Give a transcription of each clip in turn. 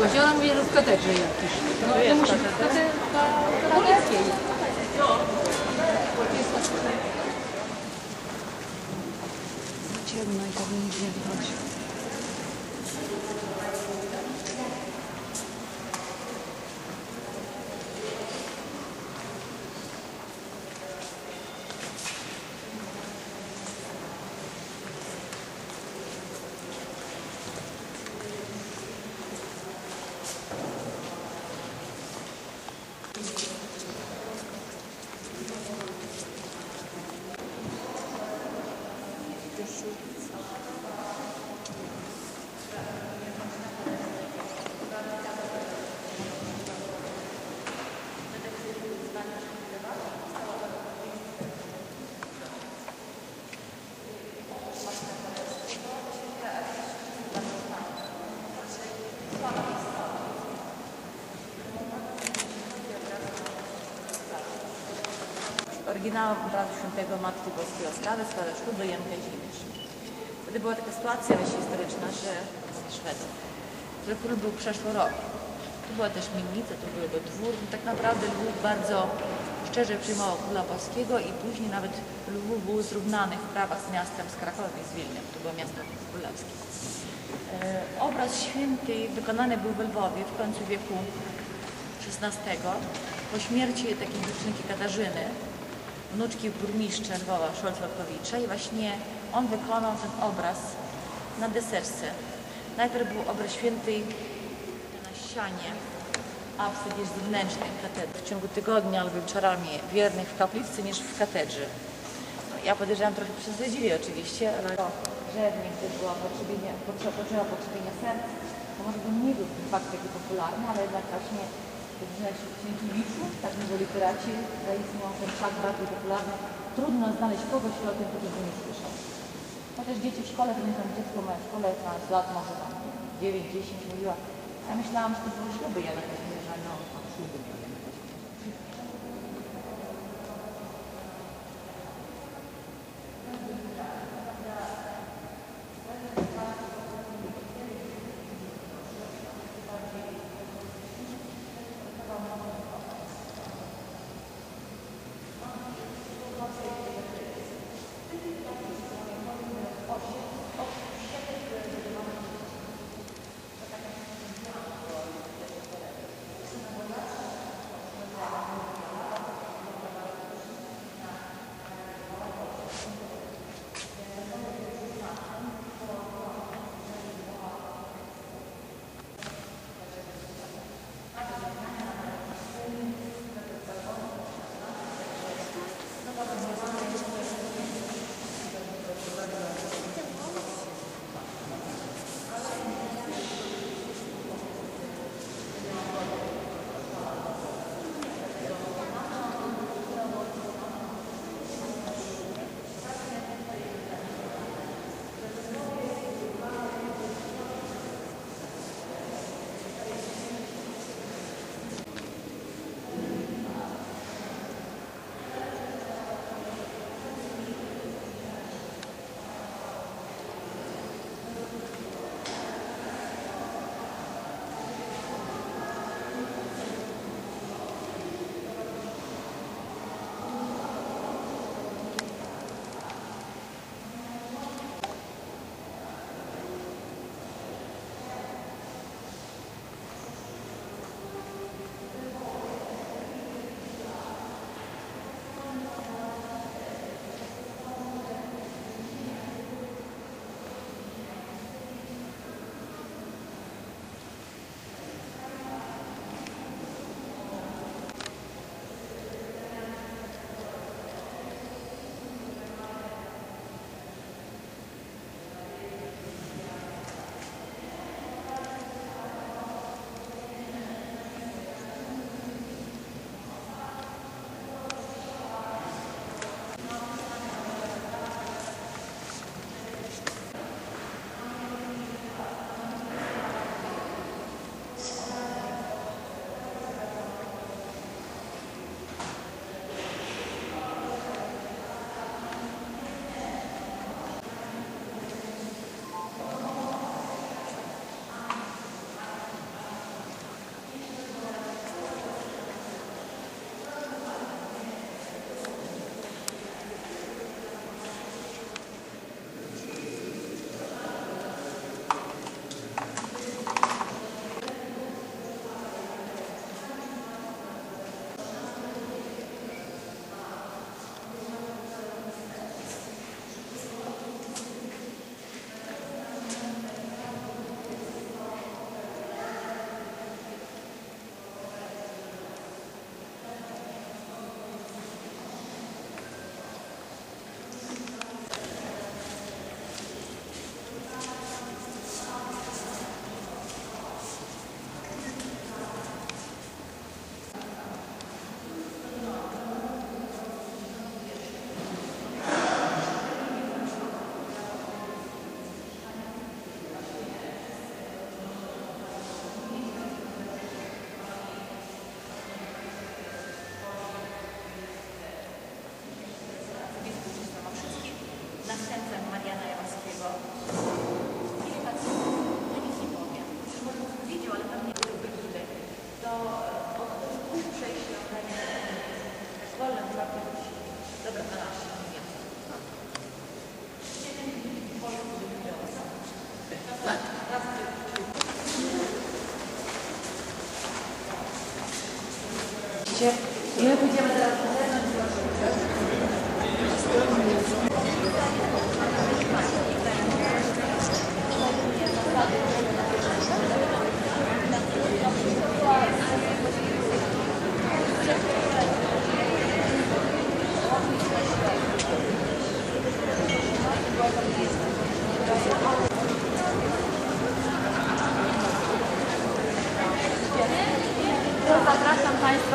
Wiem, właśnie ona że w katedrze jakiś. No to musi być katolickiej. Ciemno i nic nie widać. Oryginał obrazu świętego Matki Boskiej Oskawy składa ślub do Janka Zimierz. Wtedy była taka sytuacja historyczna, że z Szwecji, że król był przeszły rok. Tu była też Mielnica, tu były dwór. Tak naprawdę Lwów bardzo szczerze przyjmował króla polskiego i później nawet Lwów był zrównany w prawach z miastem, z Krakowem i z Wilnem. To było miasto królewskie. E, Obraz święty wykonany był w Lwowie w końcu wieku XVI. Po śmierci takiej dziewczynki Katarzyny, wnuczki burmistrza Lwowa, Szolcwakowicza i właśnie on wykonał ten obraz na deserce. Najpierw był obraz świętej na ścianie apsyd jest zewnętrznej katedry. W ciągu tygodnia albo wieczorami wiernych w kaplicy niż w katedrze. No, ja podejrzewam trochę przesadzili oczywiście, ale żernie, gdy była potrzeba, potrzeba, potrzebienia serc, to może by nie był fakt taki popularny, ale jednak właśnie Sienkiewiczu, tak mówią literaci, zaistniał ten fakt bardziej popularny. Trudno znaleźć kogoś, kto o tym chociażby nie słyszał. Chociaż dzieci w szkole, pamiętam dziecko moje w szkole, 12 lat, może tam 9-10 mówiła, ja myślałam, że to były śluby Jana Kazimierza,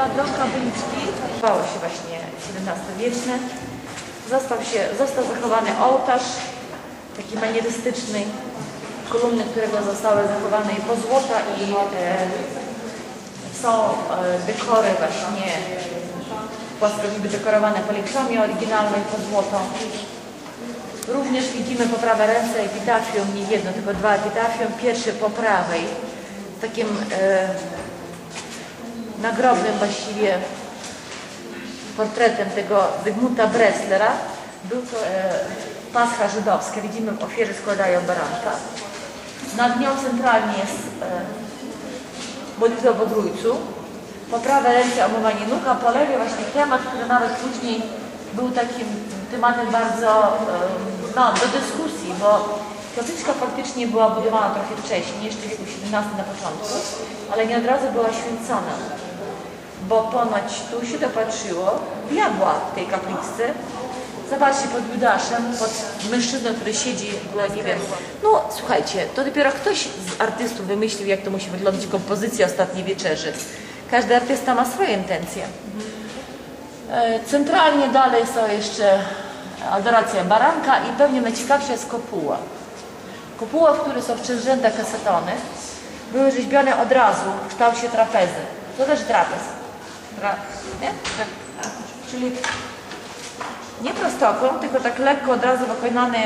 zapraszam Państwa do kapliczki. Stało się właśnie XVII-wieczne. Został, się, został zachowany ołtarz, taki manierystyczny, kolumny którego zostały zachowane i pozłota i e, są e, dekory właśnie płaskoziby dekorowane polikromią oryginalną i pozłotą. Również widzimy po prawej ręce epitafium, nie jedno, tylko dwa epitafium. Pierwszy po prawej, z takim e, nagrobnym właściwie portretem tego Zygmunta Bresslera. Był to e, pascha żydowska. Widzimy, ofiery składają baranka. Nad nią centralnie jest e, modlitwa o Trójcu. Po prawej ręce omywanie nóg, a po lewej właśnie temat, który nawet później był takim tematem bardzo e, no, do dyskusji, bo kapliczka faktycznie była budowana trochę wcześniej, jeszcze w wieku XVII na początku, ale nie od razu była święcona bo ponoć tu się dopatrzyło diabła w tej kapliczce. Zobaczcie pod Judaszem, pod mężczyzną, który siedzi, no nie wiem. No słuchajcie, to dopiero ktoś z artystów wymyślił, jak to musi wyglądać kompozycja ostatniej wieczerzy. Każdy artysta ma swoje intencje. E, Centralnie dalej są jeszcze adoracja baranka i pewnie najciekawsza jest kopuła. Kopuła, w której są wczęrzęta kasetony, były rzeźbione od razu w kształcie trapezy. To też trapez. Nie? Czyli nie prostokąt, tylko tak lekko od razu wykonany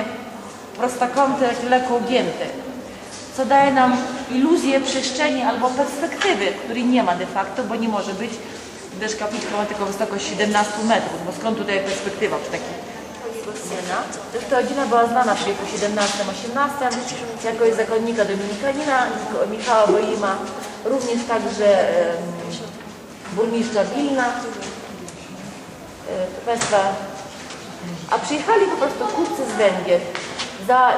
prostokąty, lekko ugięty. Co daje nam iluzję przestrzeni albo perspektywy, której nie ma de facto, bo nie może być, gdyż kapliczka ma tylko wysokość 17 metrów, bo skąd tutaj perspektywa przy takiej scena. Zresztą rodzina była znana w wieku XVII-XVIII jako zakonnika dominikanina Michała Boima, również także burmistrza Wilna. E, Proszę Państwa, a przyjechali po prostu kupcy z Węgier za